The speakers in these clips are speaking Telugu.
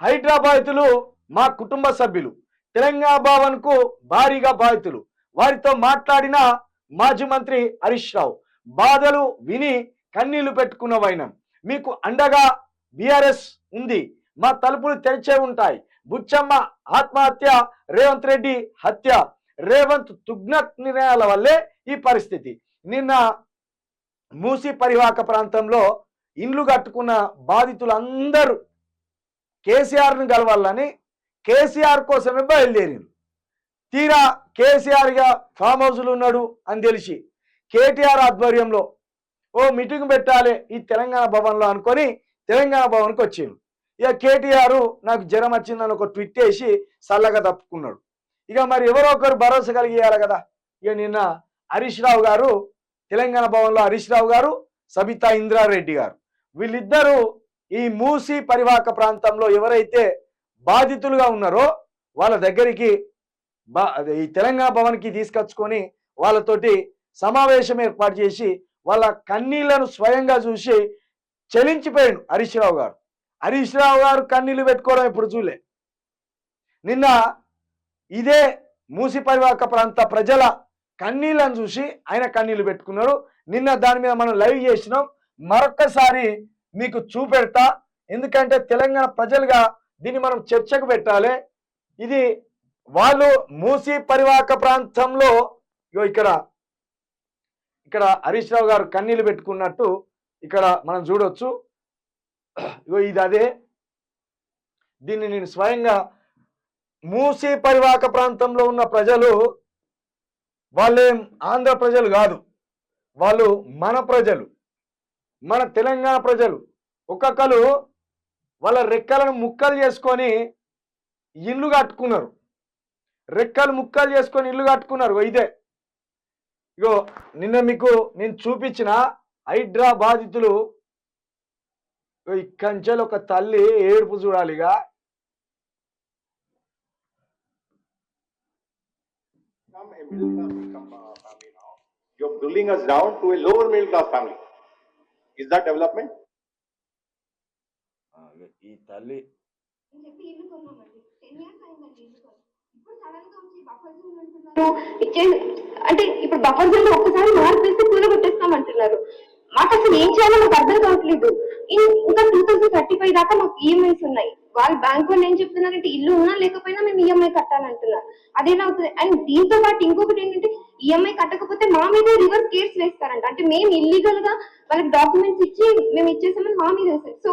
హైడ్రా బాధితులు మా కుటుంబ సభ్యులు. తెలంగాణ భవన్కు భారీగా బాధితులు. వారితో మాట్లాడిన మాజీ మంత్రి హరీష్ రావు. బాధలు విని కన్నీళ్ళు పెట్టుకున్న వైనం. మీకు అండగా బీఆర్ఎస్ ఉంది. మా తలుపులు తెరిచే ఉంటాయి. బుచ్చమ్మ ఆత్మహత్య రేవంత్ రెడ్డి హత్య రేవంత్ తుగ్నత్ నిర్ణయాల వల్లే ఈ పరిస్థితి. నిన్న మూసి పరివాహక ప్రాంతంలో ఇండ్లు కట్టుకున్న బాధితులందరూ కేసీఆర్ను కలవాలని కేసీఆర్ కోసమే బయలుదేరిండు తీరా కేసీఆర్గా ఫామ్ హౌస్లు ఉన్నాడు అని తెలిసి కేటీఆర్ ఆధ్వర్యంలో ఓ మీటింగ్ పెట్టాలి ఈ తెలంగాణ భవన్లో అనుకొని తెలంగాణ భవన్కి వచ్చిండు. ఇక కేటీఆర్ నాకు జ్వరం వచ్చిందని ఒక ట్విట్ వేసి చల్లగా తప్పుకున్నాడు. ఇక మరి ఎవరో ఒకరు భరోసా కలిగేయాలి కదా. ఇక నిన్న హరీష్ రావు గారు తెలంగాణ భవన్లో హరీష్ రావు గారు సబితా ఇంద్రారెడ్డి గారు. వీళ్ళిద్దరూ ఈ మూసి పరివాహక ప్రాంతంలో ఎవరైతే బాధితులుగా ఉన్నారో వాళ్ళ దగ్గరికి బా ఈ తెలంగాణ భవన్కి తీసుకొచ్చుకొని వాళ్ళతోటి సమావేశం ఏర్పాటు చేసి వాళ్ళ కన్నీళ్ళను స్వయంగా చూసి చలించిపోయాడు హరీష్ రావు గారు. హరీష్ రావు గారు కన్నీళ్ళు పెట్టుకోవడం ఇప్పుడు చూలే. నిన్న ఇదే మూసి పరివాహక ప్రాంత ప్రజల కన్నీళ్ళను చూసి ఆయన కన్నీళ్ళు పెట్టుకున్నాడు నిన్న దాని మీద మనం లైవ్ చేసినాం. మరొక్కసారి మీకు చూపెడతా. ఎందుకంటే తెలంగాణ ప్రజలుగా దీన్ని మనం చర్చకు పెట్టాలి. ఇది వాళ్ళు మూసి పరివాహక ప్రాంతంలో ఇగో ఇక్కడ ఇక్కడ హరీష్ రావు గారు కన్నీళ్ళు పెట్టుకున్నట్టు ఇక్కడ మనం చూడొచ్చు. ఇగో ఇది అదే. దీన్ని నేను స్వయంగా మూసి పరివాహక ప్రాంతంలో ఉన్న ప్రజలు వాళ్ళేం ఆంధ్ర ప్రజలు కాదు. వాళ్ళు మన ప్రజలు. మన తెలంగాణ ప్రజలు ఒక్కొక్కరు వాళ్ళ రెక్కలను ముక్కలు చేసుకొని ఇల్లు కట్టుకున్నారు రెక్కలు ముక్కలు చేసుకొని ఇల్లు కట్టుకున్నారు ఇదే ఇగో నిన్న మీకు నేను చూపించిన హైడ్రా బాధితులు కంచెలు ఒక తల్లి ఏడుపు చూడాలిగా. You're drilling us down to a lower middle class family. Is that development? ఆ, ఈ తల్లి అంటే ఇప్పుడు బఫర్ జోన్లో ఒక్కసారి మార్పు వేస్తే కూల కొట్టేస్తాం అంటున్నారు మాకు అసలు ఏం చేయాలో మాకు అర్థం కావట్లేదు. ఇంకా టూ థౌసండ్ థర్టీ ఫైవ్ దాకా మాకు ఈఎంఐస్ ఉన్నాయి. వాళ్ళు బ్యాంక్ వాళ్ళు ఏం చెప్తున్నారంటే ఇల్లు ఉన్నా లేకపోయినా మేము ఈఎంఐ కట్టాలంటున్నారు. అదేలా అవుతుంది అండ్ దీంతో పాటు ఇంకొకటి ఏంటంటే ఈఎంఐ కట్టకపోతే మా మీద రివర్స్ కేర్స్ వేస్తారంట. అంటే మేము ఇల్లీగల్గా వాళ్ళకి డాక్యుమెంట్స్ ఇచ్చి మేము ఇచ్చేసామని మా మీద వేస్తారు. సో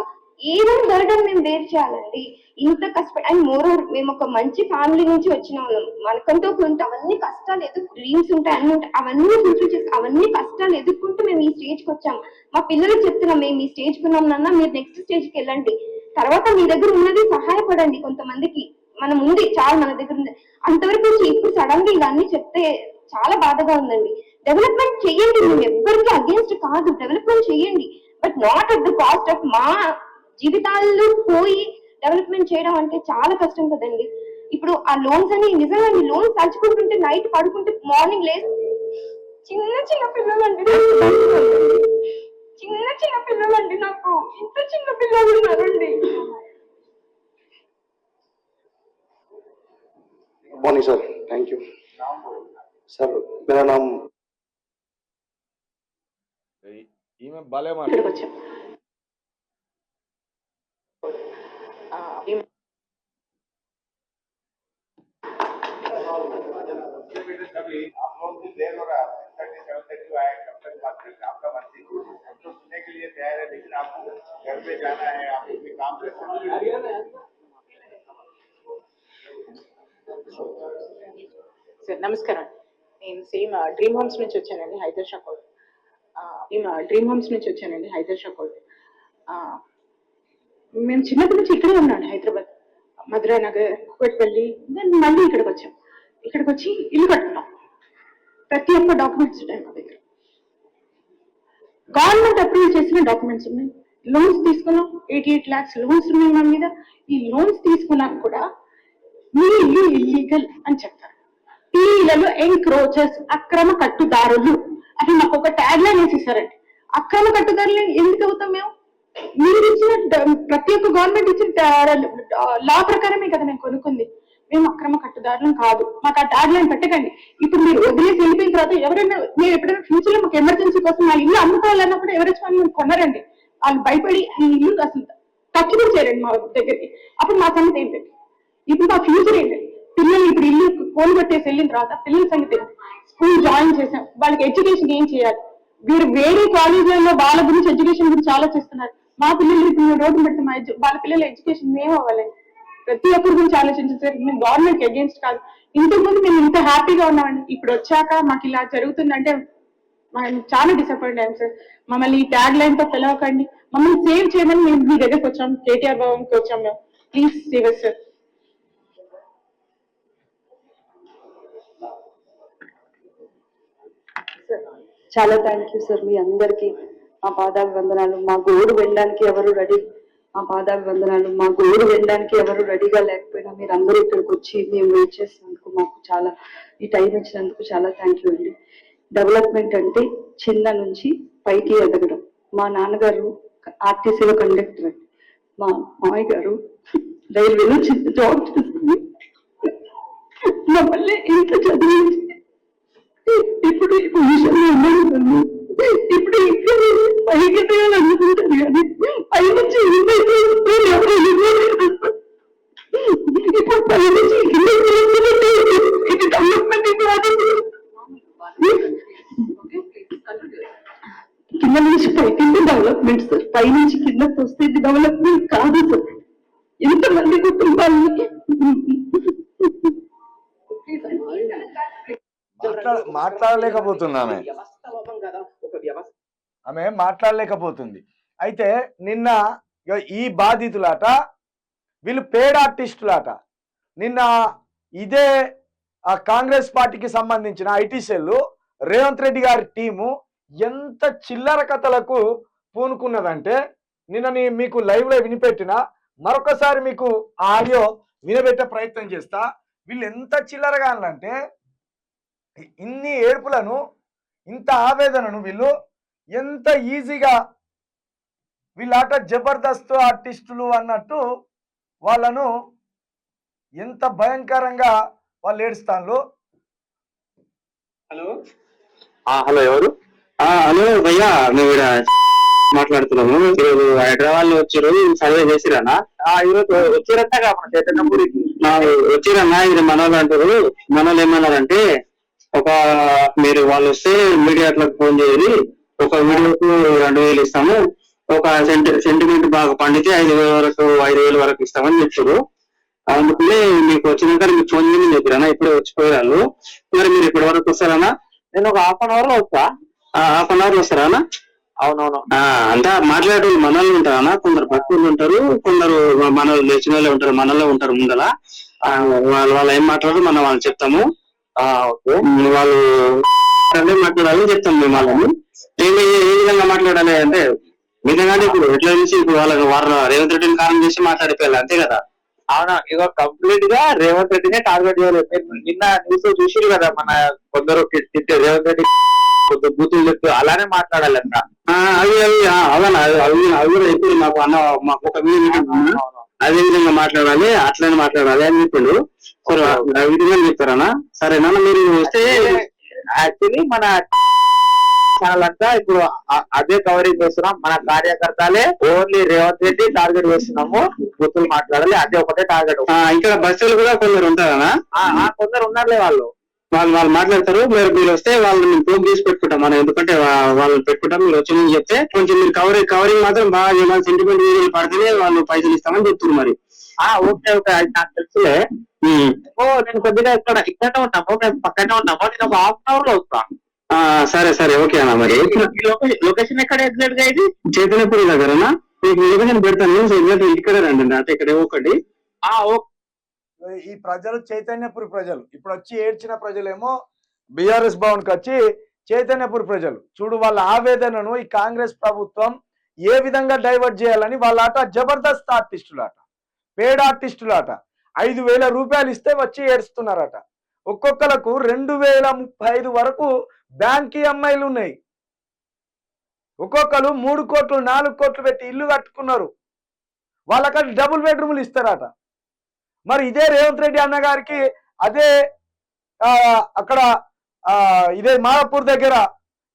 ఏదైనా బర్డన్ మేము బేర్ చేయాలండి. ఇంత కష్టపడి అండ్ మోర్ మేము ఒక మంచి ఫ్యామిలీ నుంచి వచ్చిన వాళ్ళం. మనకంతో కొంత అవన్నీ కష్టాలు ఎదుర్కొ డ్రీమ్స్ ఉంటాయి అన్ని ఉంటాయి. అవన్నీ ఫుల్ఫిల్ చేసి అవన్నీ కష్టాలు ఎదుర్కొంటూ మేము ఈ స్టేజ్కి వచ్చాం. మా పిల్లలకు చెప్తున్నాం మేము ఈ స్టేజ్కి ఉన్నాం నాన్న మీరు నెక్స్ట్ స్టేజ్కి వెళ్ళండి. తర్వాత మీ దగ్గర ఉన్నది సహాయపడండి కొంతమందికి. మనం ఉంది చాలా మన దగ్గర ఉంది. అంతవరకు వచ్చి ఇప్పుడు సడన్గా ఇలా అన్ని చెప్తే చాలా బాధగా ఉందండి. డెవలప్మెంట్ చేయండి. మేము ఎవ్వరికి అగేన్స్ట్ కాదు. డెవలప్మెంట్ చేయండి. But not at the cost of మా జీవితాల్లో పోయి డెవలప్మెంట్ చేయడం అంటే చాలా కష్టం కదండి. ఇప్పుడు ఆ లోన్స్ అని నిజంగా లోన్స్ తలుచుకుంటుంటే నైట్ పడుకుంటే మార్నింగ్ లేదు చిన్న చిన్న పిల్లలండి చిన్న చిన్న పిల్లలండి నాకు. ఇంత చిన్న పిల్లలు ఉన్నారండి. Morning sir thank you sir मेरा नाम ఈ- ఈమె భలే మాట ఇక్కడికి వచ్చాం आप लोग भी देर हो रहा है थर्टी सेवन थर्टी आए कब तक बात करेंगे आपका मर्जी हम तो सुनने के लिए तैयार है लेकिन आपको घर पे जाना है आपको भी काम करना సార్ నమస్కారం నేను సేమ్ డ్రీమ్ హోమ్స్ నుంచి వచ్చానండి హైదర్ షాకోల్. మేము డ్రీమ్ హోమ్స్ నుంచి వచ్చానండి హైదర్ షాకోల్. మేము చిన్నప్పటి నుంచి ఇక్కడే ఉన్నాను హైదరాబాద్. మధురా నగర్ కూకట్పల్లి దెన్ మళ్ళీ ఇక్కడికి వచ్చాం. ఇక్కడికి వచ్చి ఇల్లు కట్టుకున్నాం. ప్రతి ఒక్క డాక్యుమెంట్స్ ఉన్నాయి మా దగ్గర. గవర్నమెంట్ అప్రూవల్ చేసిన డాక్యుమెంట్స్ ఉన్నాయి. లోన్స్ తీసుకున్నాం ఎయిటీ ఎయిట్ ల్యాక్స్ లోన్స్ ఉన్నాయి మా మీద. ఈ లోన్స్ తీసుకున్నాక కూడా మీ ఇల్లు ఇల్లీగల్ అని చెప్తారు. టీలలో ఎంక్రోచర్స్ అక్రమ కట్టుదారులు అని మాకు ఒక ట్యాగ్ లైన్ వేసేసారండి. అక్రమ కట్టుదారులు ఎందుకు అవుతాం మేము? మీరు ఇచ్చిన ప్రతి ఒక్క గవర్నమెంట్ ఇచ్చిన లా ప్రకారమే కదా మేము కొనుక్కుంది. మేము అక్రమ కట్టుదారులం కాదు. మాకు ఆ ట్యాగ్ లైన్ పెట్టకండి. ఇప్పుడు మీరు వదిలేసి వెళ్ళిపోయిన తర్వాత ఎవరైనా మీరు ఎప్పుడైనా ఫ్యూచర్లో మాకు ఎమర్జెన్సీ కోసం మా ఇల్లు అమ్ముకోవాలన్నప్పుడు కూడా ఎవరైనా వాళ్ళు కొనరండి వాళ్ళు భయపడి ఈ ఇల్లు అసలు తక్కువ చేయరండి మా దగ్గరికి. అప్పుడు మా సంగతి ఏంటండి ఇప్పుడు మా ఫ్యూచర్ ఏంటండి పిల్లలు ఇప్పుడు ఇల్లు ఫోన్ కొట్టేసి వెళ్ళిన తర్వాత పిల్లల సంగతి స్కూల్ జాయిన్ చేసాం వాళ్ళకి ఎడ్యుకేషన్ ఏం చేయాలి? వీరు వేరే కాలేజీలలో వాళ్ళ గురించి ఎడ్యుకేషన్ గురించి ఆలోచిస్తున్నారు. మా పిల్లలు ఇప్పుడు మేము రోడ్డు పెడితే మా వాళ్ళ పిల్లల ఎడ్యుకేషన్ మేము అవ్వాలండి. ప్రతి ఒక్కరి గురించి ఆలోచించారు మేము గవర్నమెంట్ అగేన్స్ట్ కాదు. ఇంతకు ముందు మేము ఇంత హ్యాపీగా ఉన్నామండి. ఇప్పుడు వచ్చాక మాకు ఇలా జరుగుతుందంటే చాలా డిసప్పాయింట్ అయ్యాం సార్. మమ్మల్ని ఈ ట్యాగ్ లైన్తో పిలవకండి. మమ్మల్ని సేవ్ చేయమని మేము మీ దగ్గరకు వచ్చాం. కేటీఆర్ భవన్కి వచ్చాం మేము. ప్లీజ్ సేవ్ సార్ చాలా థ్యాంక్ యూ సార్ మీ అందరికీ మా పాదాభివందనాలు. మా గోడు వెళ్ళడానికి ఎవరు రెడీ? మా పాదాభివందనాలు. మా గోడు వెళ్ళడానికి ఎవరు రెడీగా లేకపోయినా మీరు అందరూ ఇక్కడికి వచ్చి మేము వెయిట్ చేసినందుకు మాకు చాలా ఈ టైం ఇచ్చినందుకు చాలా థ్యాంక్ యూ అండి. డెవలప్మెంట్ అంటే చిన్న నుంచి పైకి ఎదగడం. మా నాన్నగారు ఆర్టీసీలో కండక్టర్ అండి. మా మామయ్య గారు రైల్వేలో చిన్న జాబ్ చేస్తుంది మమ్మల్ని ఇంత చదివి ఇప్పుడు ఈ పొజిషన్ అనుకుంటున్నాను ఇప్పుడు ఇంకా నేను పైకి ఎదగాలనుకుంటాను కానీ పైనుంచి ఇంత ఎవరు ఇప్పుడు పై నుంచి ఎదుగుతుంటే ఇది డెవలప్మెంట్ కాదు. కింద నుంచి పైకి డెవలప్మెంట్ సార్ పై నుంచి కిందకి వస్తే ఇది డెవలప్మెంట్ కాదు సార్ ఎంతమంది కుటుంబాలకి మాట్లాడలేకపోతున్నామే వ్యవస్థలోపం కదా ఒక వ్యవస్థ ఆమె మాట్లాడలేకపోతుంది. అయితే నిన్న ఈ బాధితులాట వీళ్ళు పేడ్ ఆర్టిస్టులాట. నిన్న ఇదే ఆ కాంగ్రెస్ పార్టీకి సంబంధించిన ఐటీ సెల్ రేవంత్ రెడ్డి గారి టీము ఎంత చిల్లర కథలకు పూనుకున్నదంటే నిన్న నీ మీకు లైవ్లో వినిపెట్టిన మరొకసారి మీకు ఆడియో వినబెట్టే ప్రయత్నం చేస్తా. వీళ్ళు ఎంత చిల్లరగా అంటే ఇన్ని ఏడుపులను ఇంత ఆవేదనను వీళ్ళు ఎంత ఈజీగా వీళ్ళాట జబర్దస్త్ ఆర్టిస్టులు అన్నట్టు వాళ్ళను ఎంత భయంకరంగా వాళ్ళు ఏడుస్తాను హలో? ఆ హలో ఎవరు? ఆ హలో భయ్యా మేము ఇక్కడ మాట్లాడుతున్నాము ఈరోజు హైదరాబాద్లో వచ్చారు సర్వే చేసిరానా? ఈరోజు వచ్చిరంట మన చైతన్యపురికి. వచ్చిరన్నా ఇది మనోళ్ళు అంటారు. మనోళ్ళు ఏమన్నారంటే ఒక మీరు వాళ్ళు వస్తే మీడియాట్లకు ఫోన్ చేయాలి ఒక వీడియోకు రెండు వేలు ఇస్తాము. ఒక సెంటి సెంటిమెంట్ బాగా పండితే ఐదు వేల వరకు ఐదు వేల వరకు ఇస్తామని చెప్పారు. అందుకనే మీకు వచ్చినాక మీకు ఫోన్ చేయమని చెప్పారన్నా ఇప్పుడే వచ్చిపోయారు మరి మీరు ఇప్పటి వరకు వస్తారన్నా నేను ఒక హాఫ్ అన్ అవర్లో వస్తా. హాఫ్ అన్ అవర్లో వస్తారా? అవునవును. అంతా మాట్లాడే మనల్ని ఉంటారా కొందరు భక్తులు ఉంటారు కొందరు మనలు లేచిన వాళ్ళే ఉంటారు మనలో ఉంటారు ముందల. వాళ్ళు వాళ్ళు ఏం మాట్లాడారు మనం వాళ్ళు చెప్తాము. ఓకే. వాళ్ళు మాట్లాడాలని చెప్తాం మేము వాళ్ళని ఏమి ఏ విధంగా మాట్లాడాలి అంటే నిజంగానే ఇప్పుడు ఎట్లా నుంచి ఇప్పుడు వాళ్ళకి వారు రేవంత్ రెడ్డిని కారణం చేసి మాట్లాడిపోయాలి అంతే కదా అవునా ఇక కంప్లీట్గా రేవంత్ రెడ్డినే టార్గెట్ చేయలేదు నిన్న న్యూస్ చూసిరు కదా మన కొందరు తిట్టే రేవంత్ రెడ్డి కొంత బూతులు చెప్తూ అలానే మాట్లాడాలంట అవి అవి అవునా అవి అవి కూడా ఇప్పుడు మాకు అన్న మాకు ఒక. అదే విధంగా మాట్లాడాలి అట్లనే మాట్లాడాలి అని చెప్పిండు విధంగా చెప్తారనా సరేనా మీరు వస్తే యాక్చువల్లీ మన ఛానల్ ఇప్పుడు అదే కవరేజ్ చేస్తున్నాం. మన కార్యకర్తలే ఓన్లీ రేవంత్ రెడ్డి టార్గెట్ చేస్తున్నాము. బూతులు మాట్లాడాలి. అదే ఒకటే టార్గెట్. ఇక్కడ బస్సులు కూడా కొందరు ఉంటారనా? కొందరు ఉన్నారులే వాళ్ళు. వాళ్ళు వాళ్ళు మాట్లాడతారు. మీరు మీరు వస్తే వాళ్ళని మేము ప్రూఫ్ తీసి పెట్టుకుంటాం మనం. ఎందుకంటే వా- వాళ్ళని పెట్టుకుంటాం. మీరు వచ్చి ముందు చెప్తే కొంచెం మీరు కవరింగ్ కవరింగ్ మాత్రం బాగా ఏమైనా సెంటిమెంట్ వీడియోలు పడితేనే వాళ్ళు పైసలు ఇస్తామని చెప్తున్నారు మరి. ఆ ఓకే ఓకే. అది నాకు తెలుసులే. ఓ నేను కొద్దిగా ఇక్కడ ఇక్కడనే ఉన్నాము. మేము పక్కనే ఉన్నాము. నేను ఒక హాఫ్ అన్ అవర్లో వస్తాను సరే సరే ఓకే అన్న మరి. లొకేషన్ ఎక్కడ ఎగ్జాక్ట్గా ఇది? చైతన్యపురి దగ్గరనా? మీకు లొకేషన్ పెడతాను. ఎగ్జాక్ట్ ఇక్కడే రండి అంటే ఇక్కడ ఒకటి. ఆ ఓకే ఈ ప్రజలు చైతన్యపురి ప్రజలు. ఇప్పుడు వచ్చి ఏడ్చిన ప్రజలేమో బీఆర్ఎస్ భవన్కి వచ్చి చైతన్యపురి ప్రజలు. చూడు వాళ్ళ ఆవేదనను ఈ కాంగ్రెస్ ప్రభుత్వం ఏ విధంగా డైవర్ట్ చేయాలని వాళ్ళ ఆట జబర్దస్త్ ఆర్టిస్టులాట. పేడ్ ఆర్టిస్టులాట. ఐదు వేల రూపాయలు ఇస్తే వచ్చి ఏడుస్తున్నారట. ఒక్కొక్కలకు రెండు వేల ముప్పై ఐదు వరకు బ్యాంక్ ఈఎంఐలు ఉన్నాయి ఒక్కొక్కరు మూడు కోట్లు నాలుగు కోట్లు పెట్టి ఇల్లు కట్టుకున్నారు. వాళ్ళకంటే డబుల్ బెడ్రూమ్లు ఇస్తారట. మరి ఇదే రేవంత్ రెడ్డి అన్నగారికి అదే అక్కడ ఇదే మాదాపూర్ దగ్గర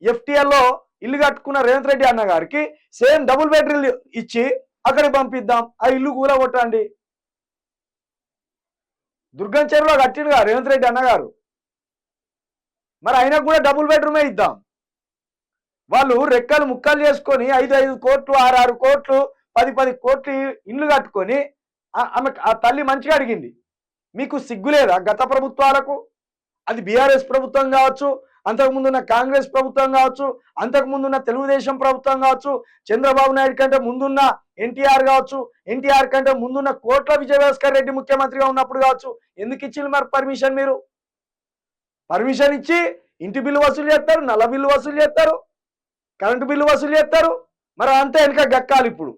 ఎఫ్టీఎల్లో ఇల్లు కట్టుకున్న రేవంత్ రెడ్డి అన్నగారికి సేమ్ డబుల్ బెడ్రూమ్ ఇచ్చి అక్కడికి పంపిద్దాం ఆ ఇల్లు కూలగొట్టండి. దుర్గం చెరువులో కట్టిండుగా రేవంత్ రెడ్డి అన్నగారు. మరి అయినా కూడా డబుల్ బెడ్రూమే ఇద్దాం. వాళ్ళు రెక్కలు ముక్కలు చేసుకొని ఐదు ఐదు కోట్లు ఆరు ఆరు కోట్లు పది పది కోట్లు ఇల్లు కట్టుకొని ఆమె ఆ తల్లి మంచిగా అడిగింది. మీకు సిగ్గులేదా గత ప్రభుత్వాలకు? అది బీఆర్ఎస్ ప్రభుత్వం కావచ్చు అంతకుముందున్న కాంగ్రెస్ ప్రభుత్వం కావచ్చు అంతకుముందున్న తెలుగుదేశం ప్రభుత్వం కావచ్చు చంద్రబాబు నాయుడు కంటే ముందున్న ఎన్టీఆర్ కావచ్చు ఎన్టీఆర్ కంటే ముందున్న కోట్ల విజయభాస్కర్ రెడ్డి ముఖ్యమంత్రిగా ఉన్నప్పుడు కావచ్చు ఎందుకు ఇచ్చింది మరి పర్మిషన్ మీరు? పర్మిషన్ ఇచ్చి ఇంటి బిల్లు వసూలు చేస్తారు నల్ల బిల్లు వసూలు చేస్తారు కరెంటు బిల్లు వసూలు చేస్తారు. మరి అంతా వెనక గక్కాలి ఇప్పుడు.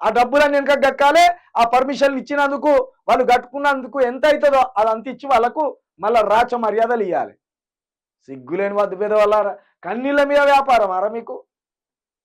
ఆ డబ్బులన్నీ వెనక గక్కాలి ఆ పర్మిషన్లు ఇచ్చినందుకు వాళ్ళు కట్టుకున్నందుకు ఎంత అవుతుందో అదంత ఇచ్చి వాళ్ళకు మళ్ళా రాచ మర్యాదలు ఇవ్వాలి సిగ్గులేని వద్ద పేద వాళ్ళ కన్నీళ్ళ మీద వ్యాపారం అరా మీకు?